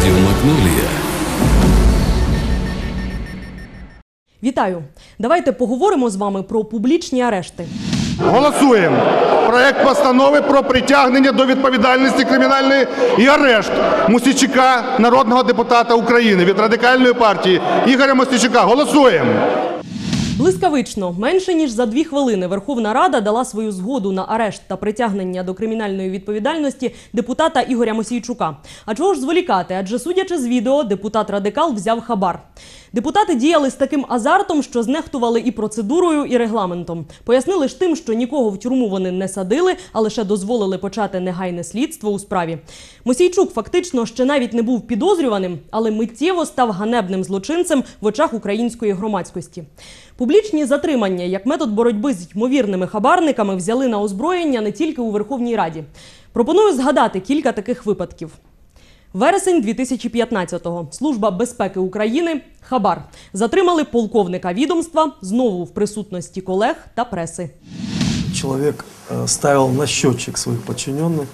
Радіо Магнолія. Вітаю! Давайте поговоримо з вами про публічні арешти. Голосуємо. Проект постанови про притягнення до відповідальності кримінальної і арешт Мусічика, народного депутата України від радикальної партії Ігоря Мосічика. Голосуємо. Блискавично, менше ніж за дві хвилини Верховна Рада дала свою згоду на арешт та притягнення до кримінальної відповідальності депутата Ігоря Мосійчука. А чого ж зволікати? Адже судячи з відео, депутат радикал взяв хабар. Депутати діяли з таким азартом, що знехтували і процедурою, і регламентом. Пояснили ж тим, що нікого в тюрму вони не садили, а лише дозволили почати негайне слідство у справі. Мосійчук фактично ще навіть не був підозрюваним, але миттєво став ганебним злочинцем в очах української громадськості. Публічні затримання як метод боротьби з ймовірними хабарниками взяли на озброєння не тільки у Верховній Раді. Пропоную згадати кілька таких випадків. Вересень 2015-го. Служба безпеки України Хабар затримали полковника відомства знову в присутності колег та преси. человек э, ставил на счетчик своих подчиненных,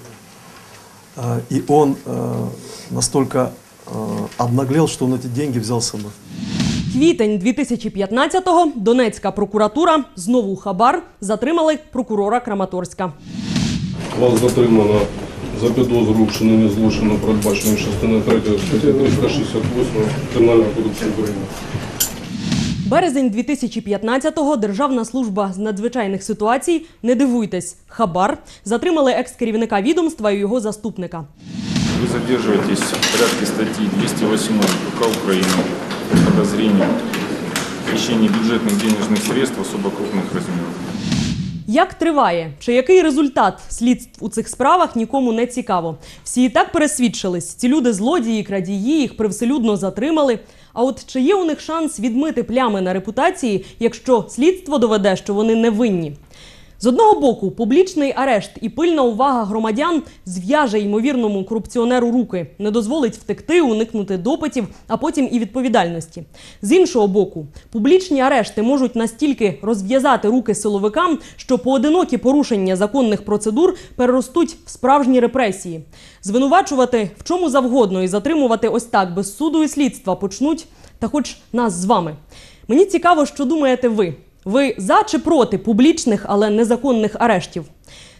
э, и он э, настолько э, обнаглел, что он эти деньги взял с собой. Квітень 2015-го Донецька прокуратура знову хабар затримали прокурора Краматорська. Вас затримано за підозру в чиненні злочину, передбаченого частиною 3 статті 368 Кримінального кодексу України. Березень 2015-го Державна служба з надзвичайних ситуацій, не дивуйтесь, хабар затримали екс-керівника відомства і його заступника. Вы задерживаетесь в порядке статьи 208 УК Украины по подозрению в хищении бюджетных денежных средств особо крупных размеров. Як триває, чи який результат слідств у цих справах нікому не цікаво. Всі і так пересвідчились. Ці люди злодії, крадії, їх привселюдно затримали. А от чи є у них шанс відмити плями на репутації, якщо слідство доведе, що вони не винні? З одного боку, публічний арешт і пильна увага громадян зв'яже ймовірному корупціонеру руки, не дозволить втекти, уникнути допитів, а потім і відповідальності. З іншого боку, публічні арешти можуть настільки розв'язати руки силовикам, що поодинокі порушення законних процедур переростуть в справжні репресії. Звинувачувати в чому завгодно і затримувати ось так без суду і слідства почнуть, та хоч нас з вами. Мені цікаво, що думаєте ви. Ви за чи проти публічних, але незаконних арештів?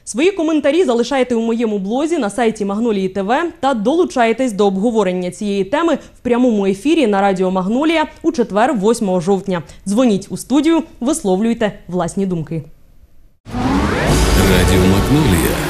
Свої коментарі залишайте у моєму блозі на сайті Магнолії ТВ та долучайтесь до обговорення цієї теми в прямому ефірі на радіо Магнолія у четвер, 8 жовтня. Дзвоніть у студію, висловлюйте власні думки. Радіо Магнолія.